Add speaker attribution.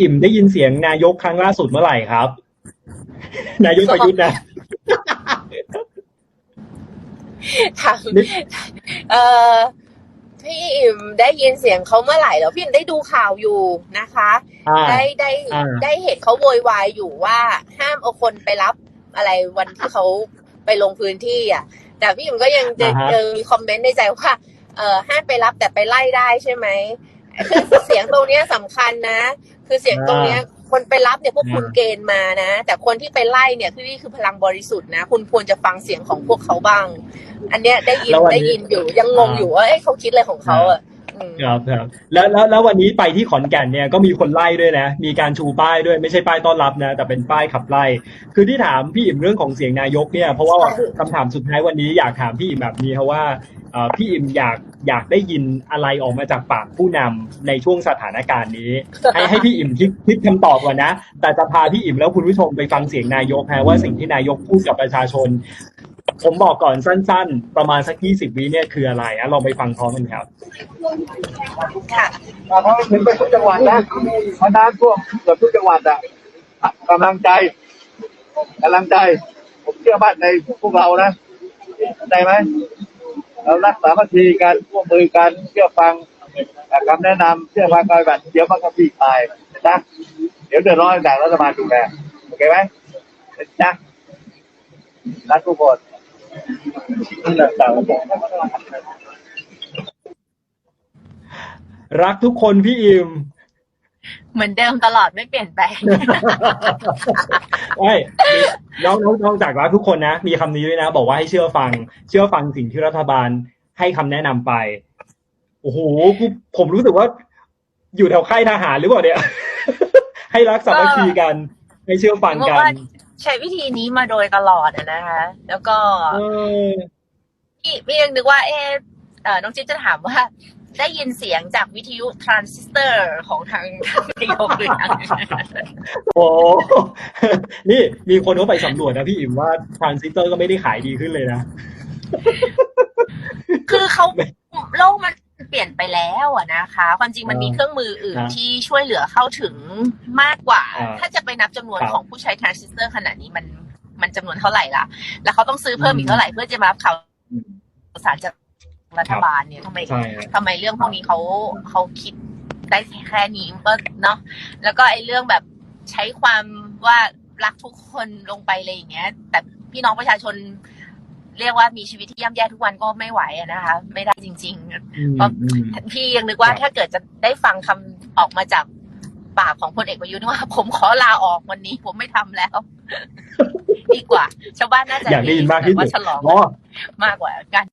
Speaker 1: อิ่มได้ยินเสียงนายกครั้งล่าสุดเมื่อไหร่ครับ นายกประยุทธ์นะ
Speaker 2: ถามเอ่อพี่อิ่มได้ยินเสียงเขาเมื่อไหร่เหรอพี่อิ่มได้ดูข่าวอยู่นะคะ
Speaker 1: อ่า
Speaker 2: ได้ได้
Speaker 1: อ่า
Speaker 2: ได้เห็นเขาโวยวายอยู่ว่าห้ามเอาคนไปรับอะไรวันที่เขาไปลงพื้นที่อะ แต่พี่อิ่มก็ยังจะ
Speaker 1: อ่าฮะ
Speaker 2: เออมีคอมเมนต์ในใจว่าเออห้ามไปรับแต่ไปไล่ได้ใช่ไหมคือ เสียงตรงเนี้ยสำคัญนะ คือเสียงตรงเนี้ยคนไปรับเนี่ยพวกคุณเกณฑ์มานะ แต่คนที่ไปไล่เนี่ยพี่นี่คือพลังบริสุทธิ์นะ คุณควรจะฟังเสียงของพวกเขาบ้าง อันเนี้ยได้ยิน
Speaker 1: แล้ววันนี้
Speaker 2: ได้ยินอยู่ยังงงอยู่ว่าเอ้ยเขาคิดอะไรของเขาอะอืม
Speaker 1: ครับครับแล้วแล้วแล้ววันนี้ไปที่ขอนแก่นเนี่ยก็มีคนไล่ด้วยนะ มีการชูป้ายด้วยไม่ใช่ป้ายต้อนรับนะ แต่เป็นป้ายขับไล่ คือที่ถามพี่อิ่มเรื่องของเสียงนายกเนี่ยเพราะว่าคำถามสุดท้ายวันนี้อยากถามพี่อิ่มแบบนี้เพราะว่าเอ่อพี่อิ่มอยาก อยากได้ยินอะไรออกมาจากปากผู้นำในช่วงสถานการณ์นี้ ให้ให้พี่อิ่มคิดคิดคำตอบก่อนนะ แต่จะพาพี่อิ่มแล้วคุณผู้ชมไปฟังเสียงนายกฮะว่าสิ่งที่นายกพูดกับประชาชน ผมบอกก่อนสั้นๆ ประมาณสักยี่สิบวิเนี่ยคืออะไรอะลองไปฟังพร้อมกันครับ
Speaker 2: ค่ะ
Speaker 3: เพราะถึงไปทุกจังหวัดนะเพราะน้ำท่วมเกือบทุกจังหวัดอะกำลังใจกำลังใจ ผมเชื่อมั่นในพวกเรานะเข้าใจไหม เรารักสามัคคีกันร่วมมือกันเชื่อฟังคำแนะนำเชื่อฟังการปฏิบัติเดี๋ยวมันก็พี่ตายนะเดี๋ยวเดือดร้อนจากรัฐบาลดูแลโอเคไหมนะรักทุกคนนั่นแหละต่า
Speaker 1: รักทุกคนพี่อิม
Speaker 2: เหมือนเดิมตลอดไม่เปลี่ยนแปลง
Speaker 1: ไอ้ยน้องน้องน้องจากรักทุกคนนะ มีคำนี้ด้วยนะ บอกว่าให้เชื่อฟัง เชื่อฟังสิ่งที่รัฐบาลให้คำแนะนำไป โอ้โหกูผมรู้สึกว่า อยู่แถวค่ายทหารหรือเปล่าเนี่ย ให้รักสามัคคีกัน ให้เชื่อฟัง
Speaker 2: เพราะ
Speaker 1: กัน
Speaker 2: ว่าใช้วิธีนี้มาโดยตลอดอะนะคะ แล้วก็
Speaker 1: เออ
Speaker 2: พี่พี่ยังนึกว่า เอะเอ่อน้องจิ๊บจะถามว่า ได้ยินเสียงจากวิทยุทรานซิสเตอร์ของทางทางนายกหรือยัง
Speaker 1: โอ้นี่มีคนเขาไปสำรวจนะพี่อิ่มว่าทรานซิสเตอร์ก็ไม่ได้ขายดีขึ้นเลยนะ
Speaker 2: คือเขาโลกมันเปลี่ยนไปแล้วอะนะคะ ความจริงมันมีเครื่องมืออื่น
Speaker 1: ครับ
Speaker 2: ที่ช่วยเหลือเข้าถึงมากกว่า
Speaker 1: อ่า
Speaker 2: ถ้าจะไปนับจำนวน
Speaker 1: ครับ
Speaker 2: ของผู้ใช้ทรานซิสเตอร์ขนาดนี้มันมันจำนวนเท่าไหร่ล่ะ แล้วเขาต้องซื้อเพิ่มอี
Speaker 1: อื
Speaker 2: ก
Speaker 1: ม
Speaker 2: เท่าไหร่เพื่อจะมารับข่าว
Speaker 1: อืม
Speaker 2: สารจาก รัฐบาลเนี่ยทำไม
Speaker 1: ใช่ครับ
Speaker 2: ทำไมเรื่องพวกนี้เขาเขาคิดได้แค่นี้ก็เนาะแล้วก็ไอ้เรื่องแบบใช้ความว่ารักทุกคนลงไปเลยอย่างเงี้ย แต่พี่น้องประชาชนเรียกว่ามีชีวิตที่ย่ำแย่ทุกวันก็ไม่ไหวอะนะคะ ไม่ได้จริง
Speaker 1: อืม
Speaker 2: เพราะ
Speaker 1: อืม
Speaker 2: ๆพี่ยังนึกว่า
Speaker 1: ครับ
Speaker 2: ถ้าเกิดจะได้ฟังคำออกมาจากปากของพลเอกประยุทธ์ว่า ผมขอลาออกวันนี้ ผมไม่ทำแล้ว ดีกว่า ชาวบ้านน่าจะ
Speaker 1: อยากได้ยินมากที่
Speaker 2: แบบ
Speaker 1: สุด
Speaker 2: ว่าฉลอง
Speaker 1: อ๋อ
Speaker 2: มากกว่าการ